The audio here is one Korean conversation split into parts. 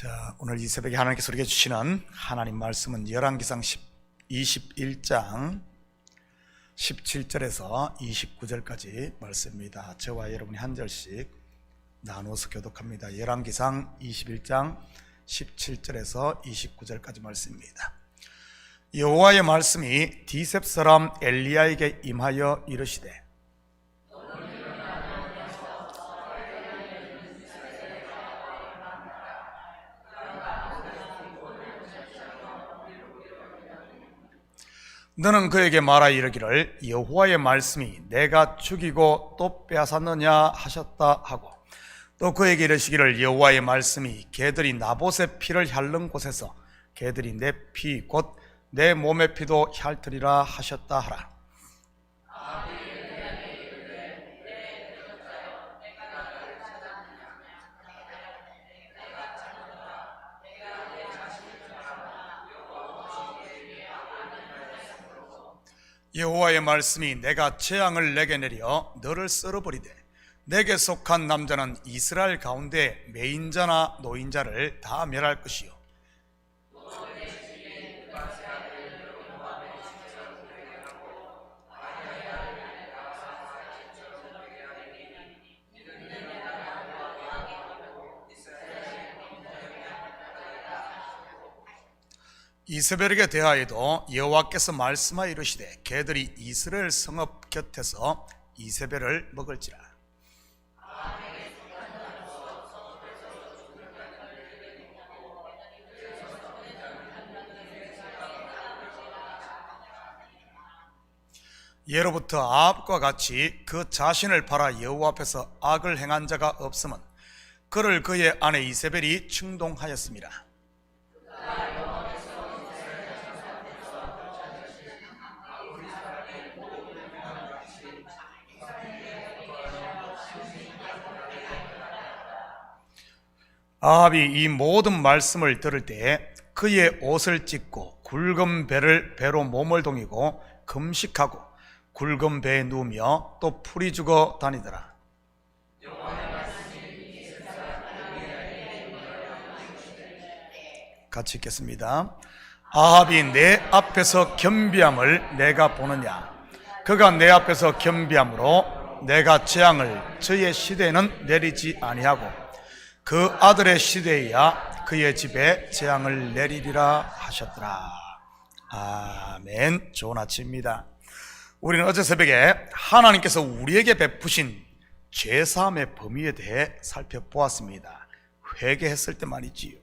자, 오늘 이 새벽에 하나님께서 우리에게 주시는 하나님 말씀은 열왕기상 10, 21장 17절에서 29절까지 말씀입니다. 저와 여러분이 한 절씩 나누어서 교독합니다. 열왕기상 21장 17절에서 29절까지 말씀입니다. 여호와의 말씀이 디셉 사람 엘리야에게 임하여 이르시되 너는 그에게 말하 이르기를 여호와의 말씀이 내가 죽이고 또 빼앗았느냐 하셨다 하고 또 그에게 이르시기를 여호와의 말씀이 개들이 나봇의 피를 핥는 곳에서 개들이 내 피 곧 내 몸의 피도 핥으리라 하셨다 하라 여호와의 말씀이 내가 재앙을 내게 내려 너를 썰어버리되 내게 속한 남자는 이스라엘 가운데 매인자나 노인자를 다 멸할 것이요 이세벨에게 대하여도 여호와께서 말씀하여 이르시되 개들이 이스라엘 성읍 곁에서 이세벨을 먹을지라 예로부터 아합과 같이 그 자신을 팔아 여호와 앞에서 악을 행한 자가 없음은 그를 그의 아내 이세벨이 충동하였습니다. 아합이 이 모든 말씀을 들을 때 그의 옷을 찢고 굵은 배를 배로 몸을 동이고 금식하고 굵은 배에 누우며 또 풀이 죽어 다니더라. 같이 읽겠습니다. 아합이 내 앞에서 겸비함을 내가 보느냐? 그가 내 앞에서 겸비함으로 내가 재앙을 저의 시대에는 내리지 아니하고 그 아들의 시대에야 그의 집에 재앙을 내리리라 하셨더라. 아멘. 좋은 아침입니다. 우리는 어제 새벽에 하나님께서 우리에게 베푸신 죄사함의 범위에 대해 살펴보았습니다. 회개했을 때 말이지요.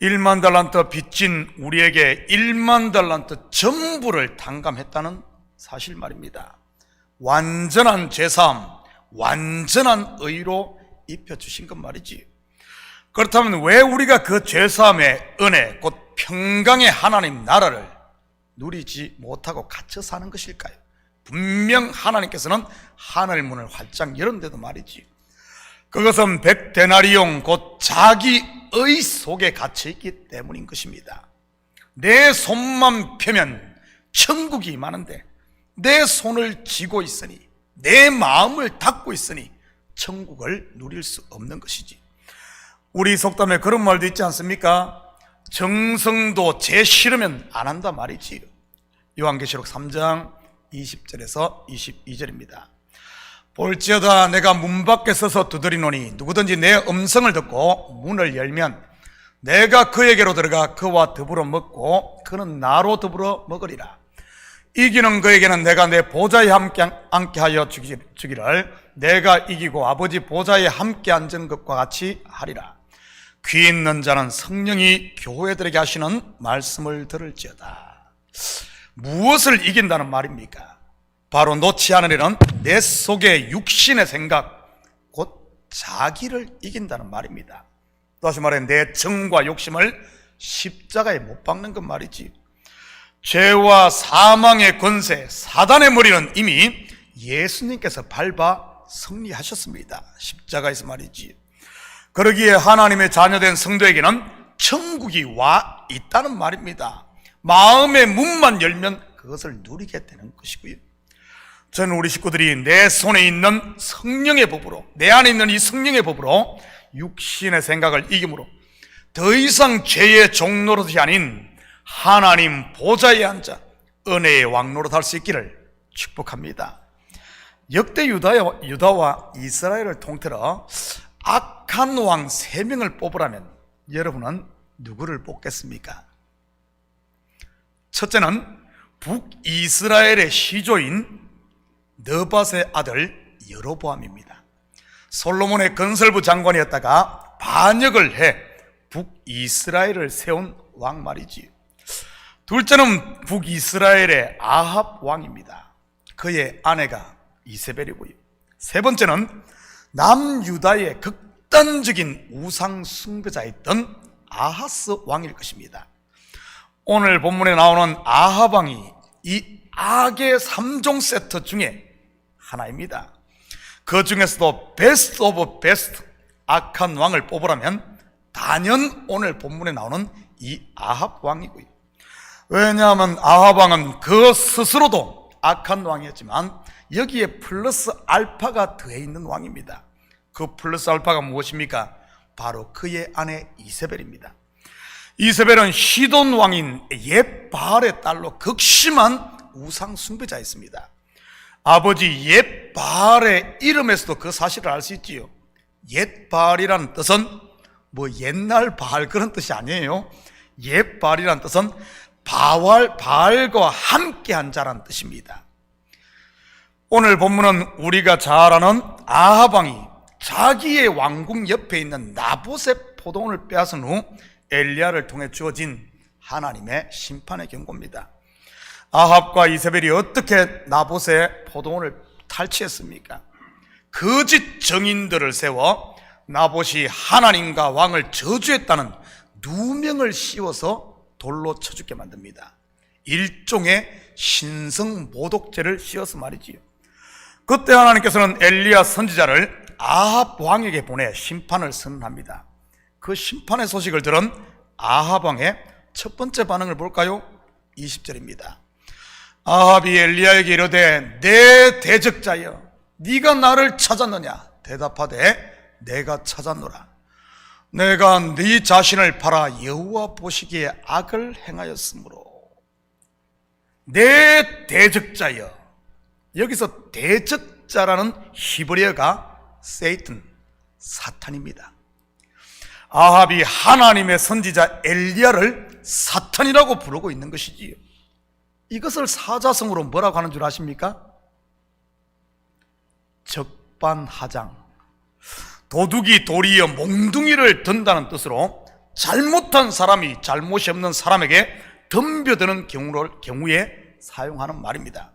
1만 달란트 빚진 우리에게 1만 달란트 전부를 탕감했다는 사실 말입니다. 완전한 죄사함, 완전한 의로 입혀주신 것 말이지. 그렇다면 왜 우리가 그 죄사함의 은혜, 곧 평강의 하나님 나라를 누리지 못하고 갇혀 사는 것일까요? 분명 하나님께서는 하늘 문을 활짝 열었는데도 말이지. 그것은 백데나리용 곧 자기의 속에 갇혀 있기 때문인 것입니다. 내 손만 펴면 천국이 많은데 내 손을 쥐고 있으니 내 마음을 닫고 있으니 천국을 누릴 수 없는 것이지. 우리 속담에 그런 말도 있지 않습니까? 정성도 제 싫으면 안 한다 말이지요. 요한계시록 3장 20절에서 22절입니다. 볼지어다 내가 문 밖에 서서 두드리노니 누구든지 내 음성을 듣고 문을 열면 내가 그에게로 들어가 그와 더불어 먹고 그는 나로 더불어 먹으리라. 이기는 그에게는 내가 내 보좌에 함께 앉게 하여 주기, 주기를 내가 이기고 아버지 보좌에 함께 앉은 것과 같이 하리라. 귀 있는 자는 성령이 교회들에게 하시는 말씀을 들을지어다. 무엇을 이긴다는 말입니까? 바로 놓지 않으려는 내 속의 육신의 생각, 곧 자기를 이긴다는 말입니다. 다시 말해 내 정과 욕심을 십자가에 못 박는 것 말이지. 죄와 사망의 권세, 사단의 머리는 이미 예수님께서 밟아 승리하셨습니다. 십자가에서 말이지. 그러기에 하나님의 자녀된 성도에게는 천국이 와 있다는 말입니다. 마음의 문만 열면 그것을 누리게 되는 것이고요. 저는 우리 식구들이 내 손에 있는 성령의 법으로, 내 안에 있는 이 성령의 법으로 육신의 생각을 이김으로 더 이상 죄의 종노릇이 아닌 하나님 보좌에 앉아 은혜의 왕노릇 할 수 있기를 축복합니다. 역대 유다와, 이스라엘을 통틀어 악한 왕세 명을 뽑으라면 여러분은 누구를 뽑겠습니까? 첫째는 북이스라엘의 시조인 너밧의 아들 여로보암입니다. 솔로몬의 건설부 장관이었다가 반역을 해 북이스라엘을 세운 왕 말이지요. 둘째는 북이스라엘의 아합 왕입니다. 그의 아내가 이세벨이고요. 세 번째는 남유다의 극단적인 우상 숭배자였던 아하스 왕일 것입니다. 오늘 본문에 나오는 아합 왕이 이 악의 3종 세트 중에 하나입니다. 그 중에서도 베스트 오브 베스트 악한 왕을 뽑으라면 단연 오늘 본문에 나오는 이 아합 왕이고요. 왜냐하면 아합 왕은 그 스스로도 악한 왕이었지만 여기에 플러스 알파가 더해 있는 왕입니다. 그 플러스 알파가 무엇입니까? 바로 그의 아내 이세벨입니다. 이세벨은 시돈 왕인 옛 바알의 딸로 극심한 우상 숭배자였습니다. 아버지 옛 바알의 이름에서도 그 사실을 알 수 있지요. 옛 바알이라는 뜻은 뭐 옛날 바알 그런 뜻이 아니에요. 옛 바알이라는 뜻은 바알 바알과 함께한 자라는 뜻입니다. 오늘 본문은 우리가 잘 아는 아합 왕이 자기의 왕궁 옆에 있는 나봇의 포도원을 빼앗은 후 엘리야를 통해 주어진 하나님의 심판의 경고입니다. 아합과 이세벨이 어떻게 나봇의 포도원을 탈취했습니까? 거짓 정인들을 세워 나봇이 하나님과 왕을 저주했다는 누명을 씌워서 돌로 쳐 죽게 만듭니다. 일종의 신성 모독죄를 씌워서 말이지요. 그때 하나님께서는 엘리야 선지자를 아합 왕에게 보내 심판을 선언합니다. 그 심판의 소식을 들은 아합 왕의 첫 번째 반응을 볼까요? 20절입니다. 아합이 엘리야에게 이르되 내 대적자여 네가 나를 찾았느냐 대답하되 내가 찾았노라 내가 네 자신을 팔아 여호와 보시기에 악을 행하였으므로 내 대적자여 여기서 대적자라는 히브리어가 세이튼 사탄입니다. 아합이 하나님의 선지자 엘리야를 사탄이라고 부르고 있는 것이지요. 이것을 사자성어로 뭐라고 하는 줄 아십니까? 적반하장. 도둑이 도리어 몽둥이를 든다는 뜻으로 잘못한 사람이 잘못이 없는 사람에게 덤벼드는 경우를, 경우에 사용하는 말입니다.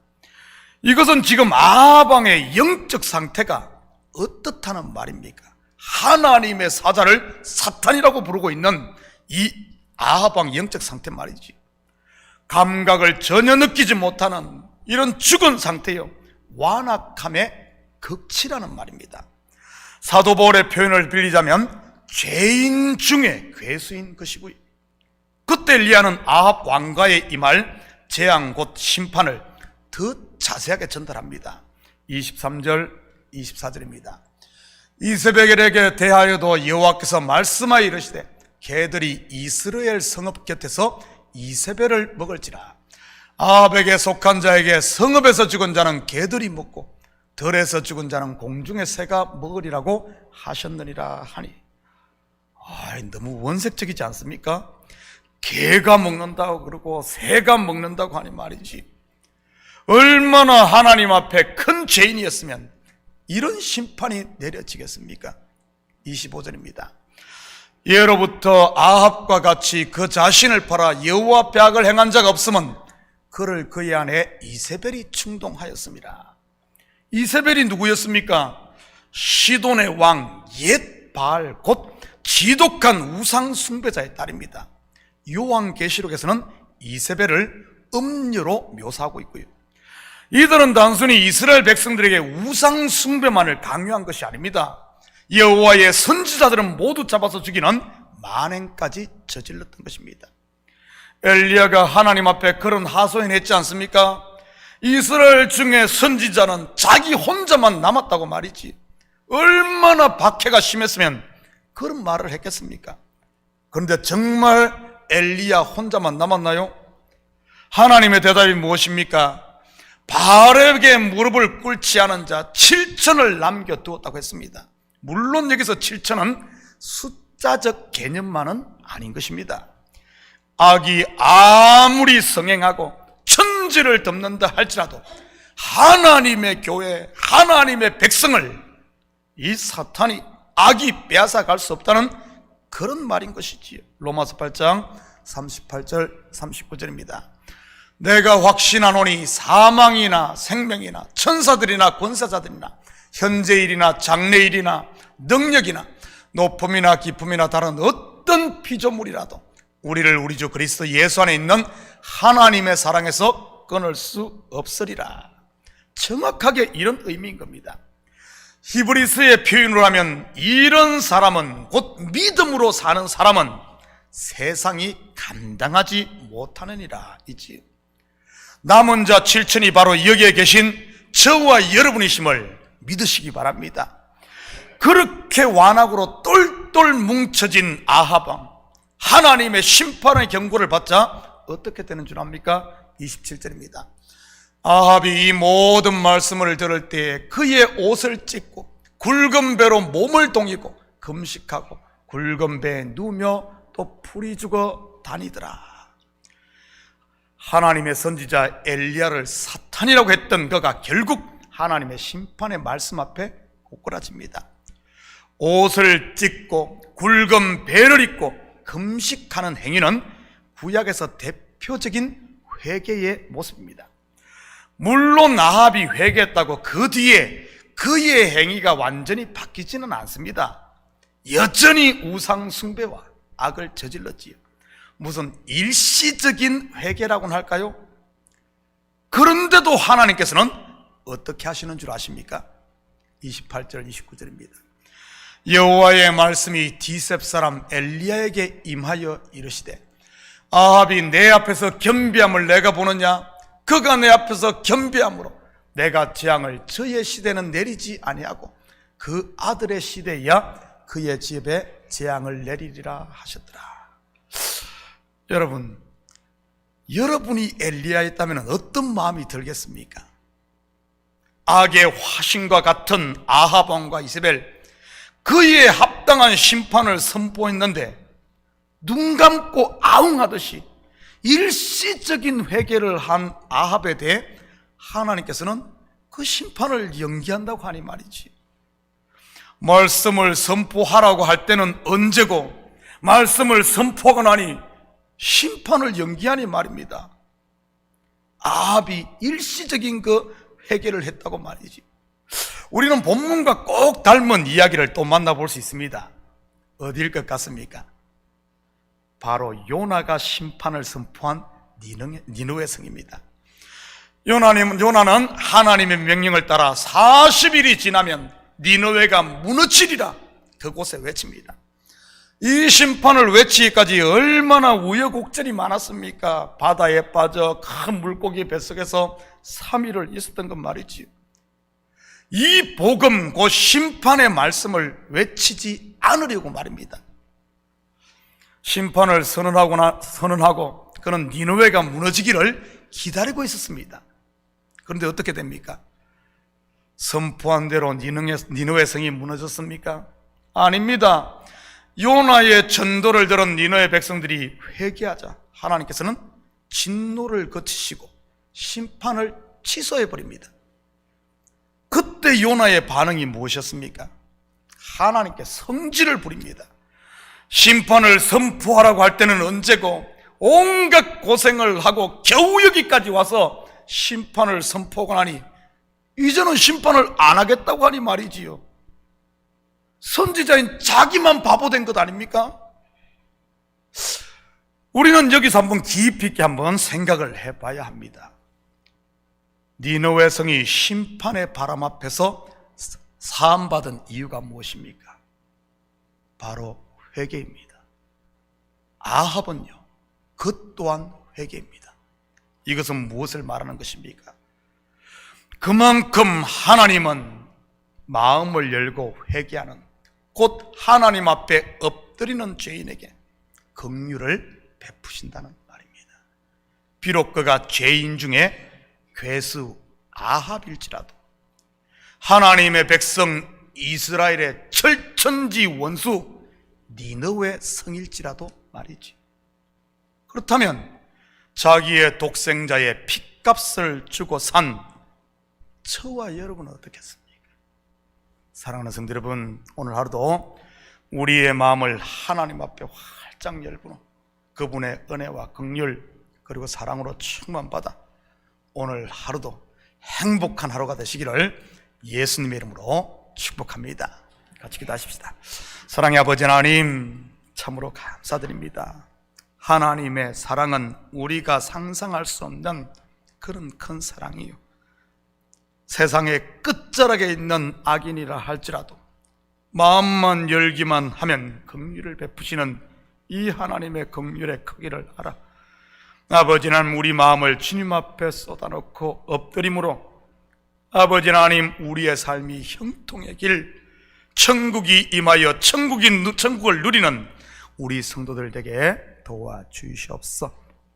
이것은 지금 아방의 영적 상태가 어떻다는 말입니까? 하나님의 사자를 사탄이라고 부르고 있는 이 아하방 영적 상태 말이지. 감각을 전혀 느끼지 못하는 이런 죽은 상태요. 완악함의 극치라는 말입니다. 사도 바울의 표현을 빌리자면 죄인 중에 괴수인 것이고요. 그때 리아는 아합 왕가에 임할 재앙 곧 심판을 더 자세하게 전달합니다. 23절, 24절입니다. 이세벨에게 대하여도 여호와께서 말씀하여 이르시되 개들이 이스라엘 성읍 곁에서 이세벨을 먹을지라 아합에게 속한 자에게 성읍에서 죽은 자는 개들이 먹고 들에서 죽은 자는 공중의 새가 먹으리라고 하셨느니라 하니 아이, 너무 원색적이지 않습니까? 개가 먹는다고 그러고 새가 먹는다고 하니 말이지 얼마나 하나님 앞에 큰 죄인이었으면 이런 심판이 내려지겠습니까? 25절입니다. 예로부터 아합과 같이 그 자신을 팔아 여호와 악을 행한 자가 없으면 그를 그의 아내 이세벨이 충동하였습니다. 이세벨이 누구였습니까? 시돈의 왕 옛 바알 곧 지독한 우상 숭배자의 딸입니다. 요한계시록에서는 이세벨을 음녀로 묘사하고 있고요. 이들은 단순히 이스라엘 백성들에게 우상 숭배만을 강요한 것이 아닙니다. 여호와의 선지자들은 모두 잡아서 죽이는 만행까지 저질렀던 것입니다. 엘리야가 하나님 앞에 그런 하소연했지 않습니까? 이스라엘 중에 선지자는 자기 혼자만 남았다고 말이지. 얼마나 박해가 심했으면 그런 말을 했겠습니까? 그런데 정말 엘리야 혼자만 남았나요? 하나님의 대답이 무엇입니까? 바알에게 무릎을 꿇지 않은 자 7천을 남겨두었다고 했습니다. 물론 여기서 7천은 숫자적 개념만은 아닌 것입니다. 악이 아무리 성행하고 천지를 덮는다 할지라도 하나님의 교회, 하나님의 백성을 이 사탄이 악이 빼앗아 갈 수 없다는 그런 말인 것이지요. 로마서 8장 38절 39절입니다. 내가 확신하노니 사망이나 생명이나 천사들이나 권세자들이나 현재일이나 장래일이나 능력이나 높음이나 기쁨이나 다른 어떤 피조물이라도 우리를 우리 주 그리스도 예수 안에 있는 하나님의 사랑에서 끊을 수 없으리라. 정확하게 이런 의미인 겁니다. 히브리스의 표현으로 하면 이런 사람은 곧 믿음으로 사는 사람은 세상이 감당하지 못하느니라 이지요. 남은 자 7천이 바로 여기에 계신 저와 여러분이심을 믿으시기 바랍니다. 그렇게 완악으로 똘똘 뭉쳐진 아하방 하나님의 심판의 경고를 받자 어떻게 되는 줄 압니까? 27절입니다. 아합이 이 모든 말씀을 들을 때 그의 옷을 찢고 굵은 배로 몸을 동이고 금식하고 굵은 배에 누며 또 풀이 죽어 다니더라. 하나님의 선지자 엘리야를 사탄이라고 했던 그가 결국 하나님의 심판의 말씀 앞에 고꾸라집니다. 옷을 찢고 굵은 배를 입고 금식하는 행위는 구약에서 대표적인 회개의 모습입니다. 물론 아합이 회개했다고 그 뒤에 그의 행위가 완전히 바뀌지는 않습니다. 여전히 우상 숭배와 악을 저질렀지요. 무슨 일시적인 회개라고는 할까요? 그런데도 하나님께서는 어떻게 하시는 줄 아십니까? 28절 29절입니다. 여호와의 말씀이 디셉 사람 엘리야에게 임하여 이르시되 아합이 내 앞에서 겸비함을 내가 보느냐 그가 내 앞에서 겸비함으로 내가 재앙을 저의 시대는 내리지 아니하고 그 아들의 시대야 그의 집에 재앙을 내리리라 하셨더라. 여러분, 여러분이 엘리야였다면 어떤 마음이 들겠습니까? 악의 화신과 같은 아하방과 이세벨 그의 합당한 심판을 선포했는데 눈 감고 아웅하듯이 일시적인 회개를 한 아합에 대해 하나님께서는 그 심판을 연기한다고 하니 말이지. 말씀을 선포하라고 할 때는 언제고 말씀을 선포하고 나니 심판을 연기하니 말입니다. 아합이 일시적인 그 회개를 했다고 말이지. 우리는 본문과 꼭 닮은 이야기를 또 만나볼 수 있습니다. 어디일 것 같습니까? 바로 요나가 심판을 선포한 니누의 성입니다. 요나님, 요나는 하나님의 명령을 따라 40일이 지나면 니누웨가 무너지리라 그곳에 외칩니다. 이 심판을 외치기까지 얼마나 우여곡절이 많았습니까? 바다에 빠져 큰 물고기 뱃속에서 3일을 있었던 것 말이지요. 이 복음, 그 심판의 말씀을 외치지 않으려고 말입니다. 심판을 선언하거나 선언하고 그는 니누웨가 무너지기를 기다리고 있었습니다. 그런데 어떻게 됩니까? 선포한 대로 니누웨 성이 무너졌습니까? 아닙니다. 요나의 전도를 들은 니너의 백성들이 회개하자 하나님께서는 진노를 거치시고 심판을 취소해 버립니다. 그때 요나의 반응이 무엇이었습니까? 하나님께 성질을 부립니다. 심판을 선포하라고 할 때는 언제고 온갖 고생을 하고 겨우 여기까지 와서 심판을 선포하고 나니 이제는 심판을 안 하겠다고 하니 말이지요. 선지자인 자기만 바보 된 것 아닙니까? 우리는 여기서 한번 깊이 있게 한번 생각을 해봐야 합니다. 니느웨 성이 심판의 바람 앞에서 사함받은 이유가 무엇입니까? 바로 회개입니다. 아합은요, 그 또한 회개입니다. 이것은 무엇을 말하는 것입니까? 그만큼 하나님은 마음을 열고 회개하는 곧 하나님 앞에 엎드리는 죄인에게 긍휼을 베푸신다는 말입니다. 비록 그가 죄인 중에 괴수 아합일지라도 하나님의 백성 이스라엘의 철천지 원수 니느웨 성일지라도 말이지. 그렇다면 자기의 독생자의 핏값을 주고 산 저와 여러분은 어떻겠습니까? 사랑하는 성도 여러분, 오늘 하루도 우리의 마음을 하나님 앞에 활짝 열고 그분의 은혜와 긍휼 그리고 사랑으로 충만받아 오늘 하루도 행복한 하루가 되시기를 예수님의 이름으로 축복합니다. 같이 기도하십시다. 사랑의 아버지 하나님, 참으로 감사드립니다. 하나님의 사랑은 우리가 상상할 수 없는 그런 큰 사랑이요. 세상의 끝자락에 있는 악인이라 할지라도 마음만 열기만 하면 긍휼을 베푸시는 이 하나님의 긍휼의 크기를 알아. 아버지 하나님 우리 마음을 주님 앞에 쏟아놓고 엎드림으로 아버지 하나님 우리의 삶이 형통의 길 천국이 임하여 천국이 누- 천국을 누리는 우리 성도들 에게 도와 주시옵소.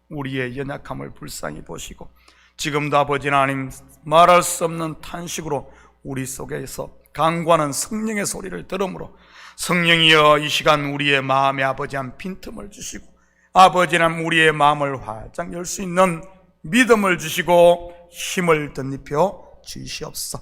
우리의 연약함을 불쌍히 보시고 지금도 아버지 하나님 말할 수 없는 탄식으로 우리 속에서 강구하는 성령의 소리를 들음으로 성령이여 이 시간 우리의 마음에 아버지 한 빈틈을 주시고 아버지 하나님 우리의 마음을 활짝 열수 있는 믿음을 주시고 힘을 덧입혀 주시옵소.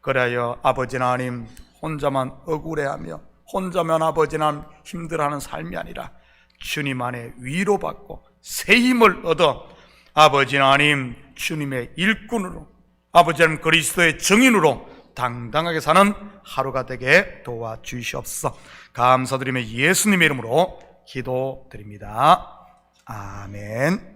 그래야 아버지 하나님 혼자만 억울해하며 혼자만 아버지 하나님 힘들어하는 삶이 아니라 주님 안에 위로받고 새 힘을 얻어 아버지 하나님 주님의 일꾼으로 아버지 하나님 그리스도의 증인으로 당당하게 사는 하루가 되게 도와주시옵소서 감사드리며 예수님의 이름으로 기도드립니다. 아멘